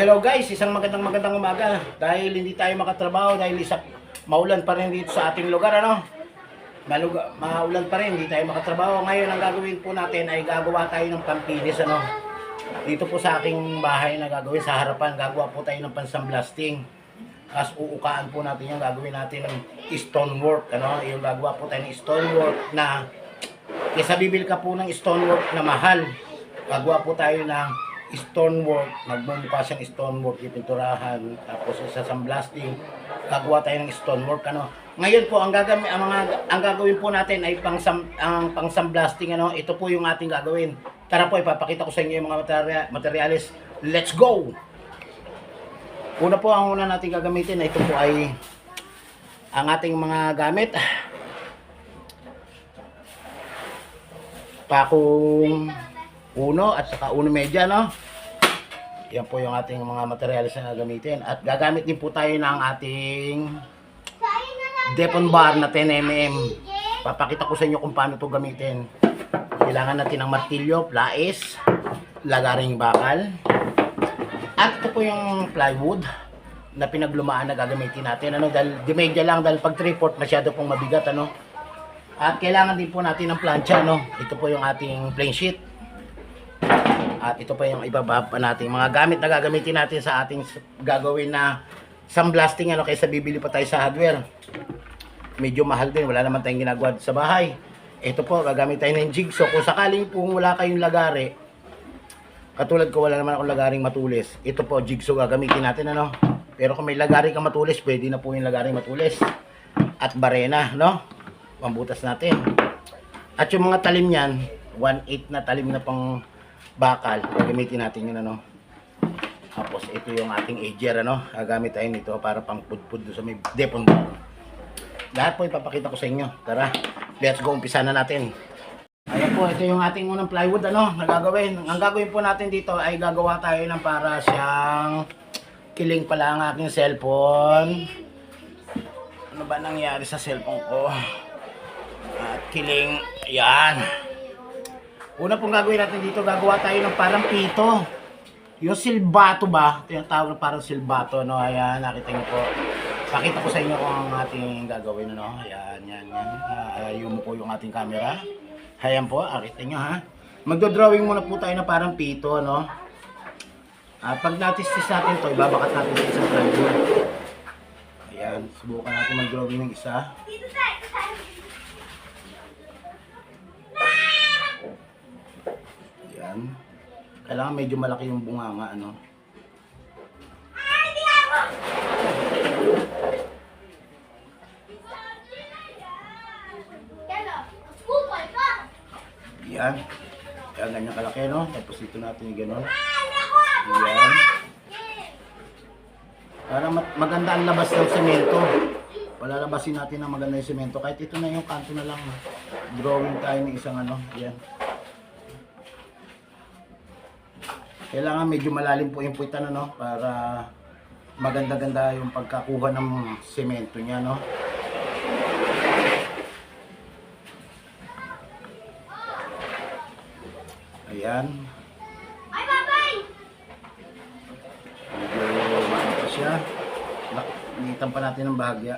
hello guys, isang magandang magandang umaga. Dahil hindi tayo makatrabaho dahil isa maulan pa rin dito sa ating lugar ano. Maluga, maulan pa rin, hindi tayo makatrabaho. Ngayon ang gagawin po natin ay gagawa tayo ng pampinis ano. Dito po sa aking bahay na gagawin sa harapan, gagawa po tayo ng pansamblasting. Tapos uukaan po natin yung gagawin natin ng stonework ano. Yung gagawa po tayo ng stonework na kesa bibil ka po ng stonework na mahal. Gagawa po tayo ng stonework, magmumukha siyang stonework, ipinturahan, tapos isa sa blasting, gagawa tayo ng stonework ano. Ngayon po ang gagawin ang mga ang gagawin po natin ay pang ang pang blasting ano. Ito po yung ating gagawin. Tara po ipapakita ko sa inyo yung mga materia- materials. Let's go. Una po ang una natin gagamitin ito po ay ang ating mga gamit. Pakong uno at saka uno medya no. Yan po yung ating mga materials na gagamitin. At gagamit din po tayo ng ating Depon bar na 10mm. Papakita ko sa inyo kung paano to gamitin. Kailangan natin ng martilyo, plais, lagaring bakal. At ito po yung plywood na pinaglumaan na gagamitin natin. Ano, dahil di medya lang dahil pag 3-4 masyado pong mabigat ano. At kailangan din po natin ng plancha no. Ito po yung ating plain sheet. At ito pa yung ibaba pa natin mga gamit na gagamitin natin sa ating gagawin na sandblasting ano kaysa bibili pa tayo sa hardware. Medyo mahal din, wala naman tayong ginagawa sa bahay. Ito po, gagamit tayo ng jigsaw. Kung sakaling po wala kayong lagari, katulad ko wala naman akong lagaring matulis. Ito po, jigsaw gagamitin natin ano. Pero kung may lagari kang matulis, pwede na po yung lagaring matulis. At barena, no? Pambutas natin. At yung mga talim niyan, 1/8 na talim na pang bakal, gagamitin natin yun ano. Tapos ito yung ating ager ano, gagamit tayo nito para pang pudpud sa may depon. Lahat po ipapakita ko sa inyo. Tara, let's go, umpisa na natin. Ayan po, ito yung ating unang plywood ano, na gagawin. Ang gagawin po natin dito ay gagawa tayo ng para siyang kiling pala ang aking cellphone. Ano ba nangyari sa cellphone ko? At kiling, ayan. Una pong gagawin natin dito, gagawa tayo ng parang pito. Yung silbato ba? Ito yung tawag parang silbato, no? Ayan, nakita niyo po. Pakita ko sa inyo kung ang ating gagawin, no? Ayan, yan, yan. Uh, yung po yung ating camera. Ayan po, nakita niyo, ha? Magdo-drawing muna po tayo na parang pito, no? At pag natistis natin to, ibabakat natin sa isang plywood. Ayan, subukan natin mag-drawing ng isa. Ayan. Kailangan medyo malaki yung bunganga, ano. Ayan. Kaya ganyan kalaki, no? Tapos dito natin yung gano'n. Ayan. Para ma- maganda ang labas ng semento. Palalabasin natin ng maganda yung semento. Kahit ito na yung kanto na lang. Drawing tayo ng isang ano. Ayan. Kailangan medyo malalim po yung puwitan ano para maganda-ganda yung pagkakuha ng semento niya no. Ayan. Ay, babay! Medyo maano pa siya. Nak- Initan pa natin ng bahagya.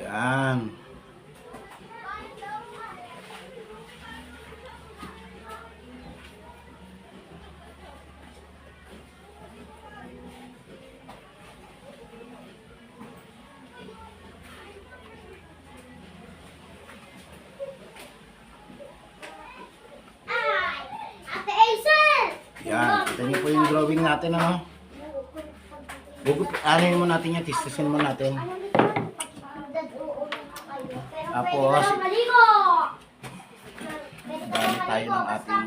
Ayan. Kita niyo po yung drawing natin ano. Gugut, ano mo natin yan, tistasin mo natin. Tapos, Dami tayo ng ating-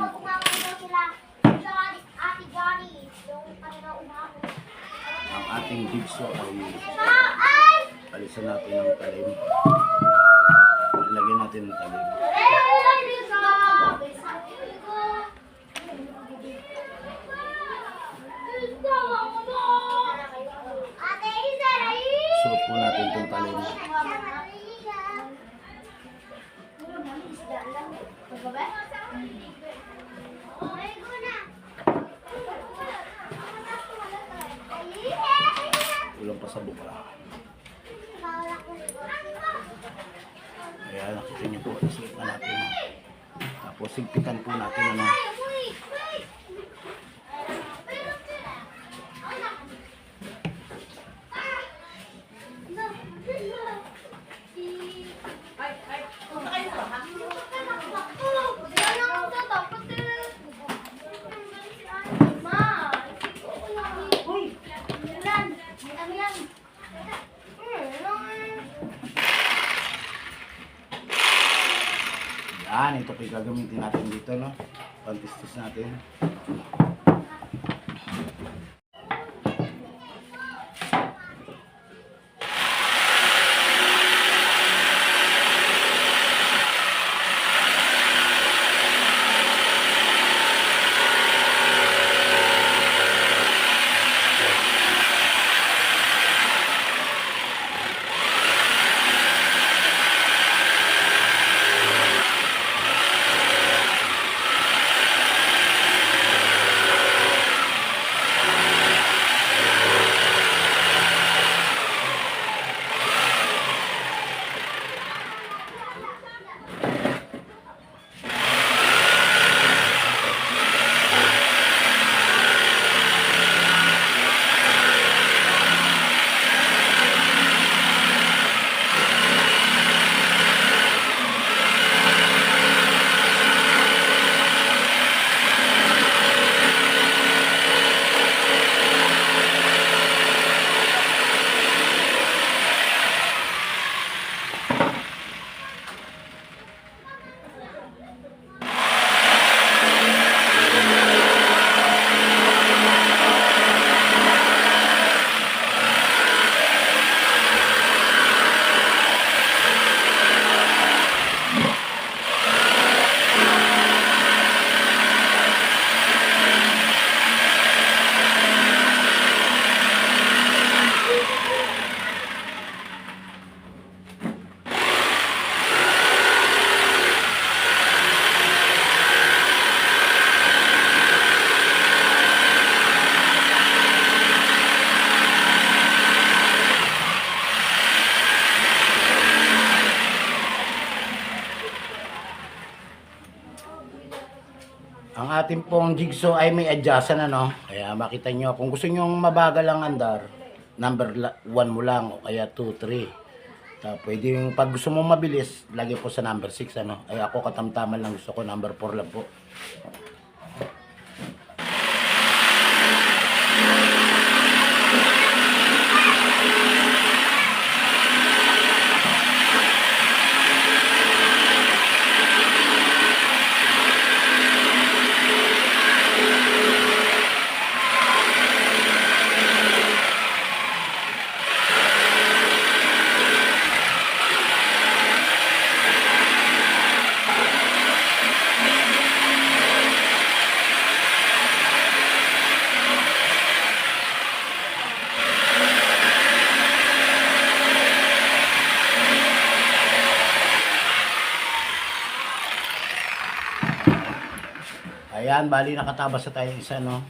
ang ating jigsaw Ay! alisan natin ng talim. Lagyan natin ng talim. Ate Acer, ay! Suot po natin itong talim. Kulang pa sa buka. Ayan, nakita niyo po. Isipan natin. Tapos sigpitan po natin ano. Yan, ito po yung gagamitin natin dito, no? Pantistis natin. Ang ating pong jigsaw ay may adjustan ano. Kaya makita nyo, kung gusto nyo mabagal ang andar, number 1 mo lang o kaya 2, 3. Tapos pwede yung pag gusto mo mabilis, lagi po sa number 6 ano. Ay ako katamtaman lang gusto ko, number 4 lang po. Ayan, bali nakatabas na tayo isa no.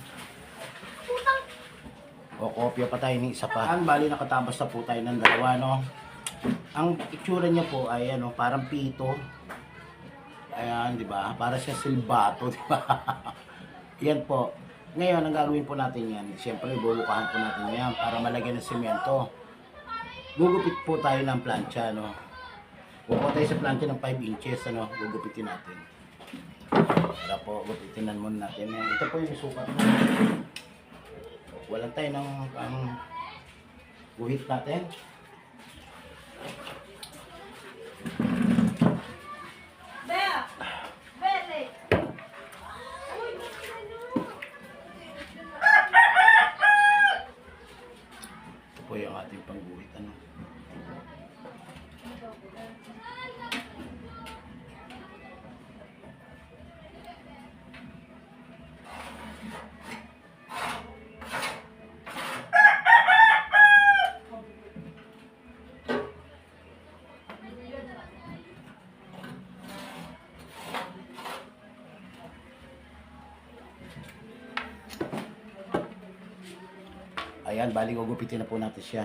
O kopya pa tayo ng isa pa. Ayan, bali nakatabas na po tayo ng dalawa no. Ang itsura niya po ay ano, parang pito. Ayan, di ba? Para siya silbato, di ba? yan po. Ngayon, ang gagawin po natin yan, siyempre bubukahan po natin yan para malagyan ng semento. Gugupit po tayo ng plancha, no? Kukuha tayo sa plancha ng 5 inches, ano? Gugupitin natin. Para po, gupitinan muna natin. Ito po yung sukat na. Walang tayo ng ang guhit natin. Ito po yung ating pangguhit. Ano? Ayan, bali gugupitin na po natin siya.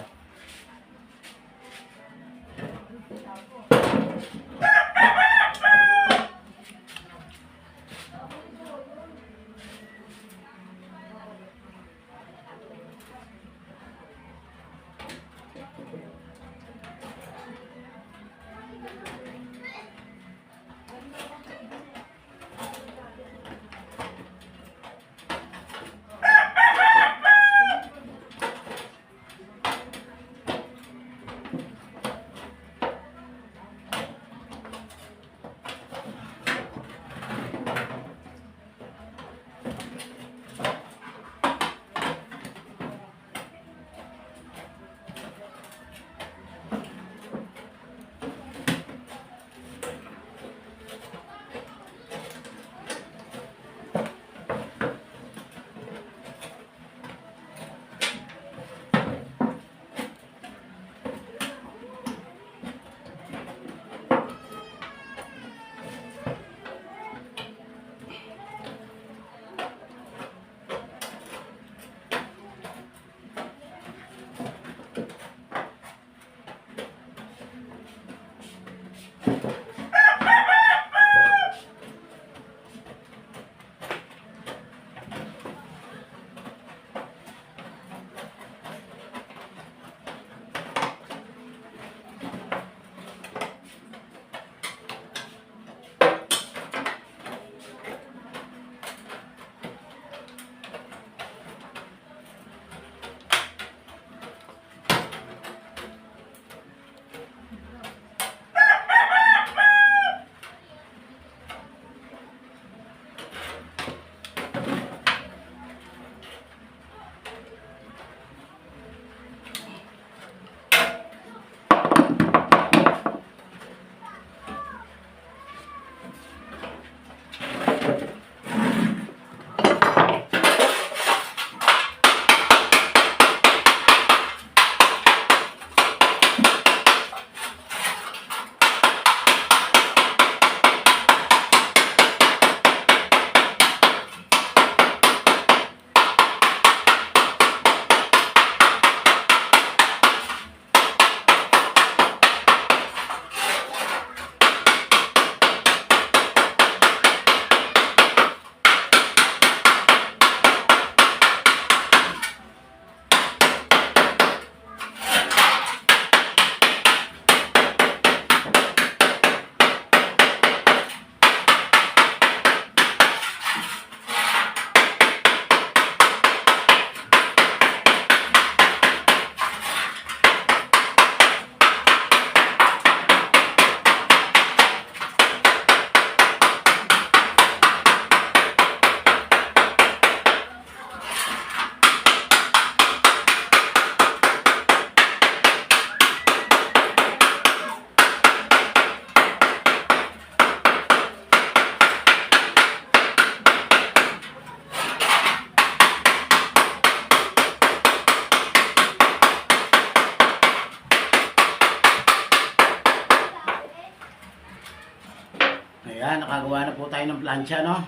Ayan, nakagawa na po tayo ng plancha, no?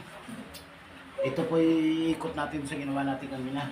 Ito po ikot natin sa ginawa natin kanina.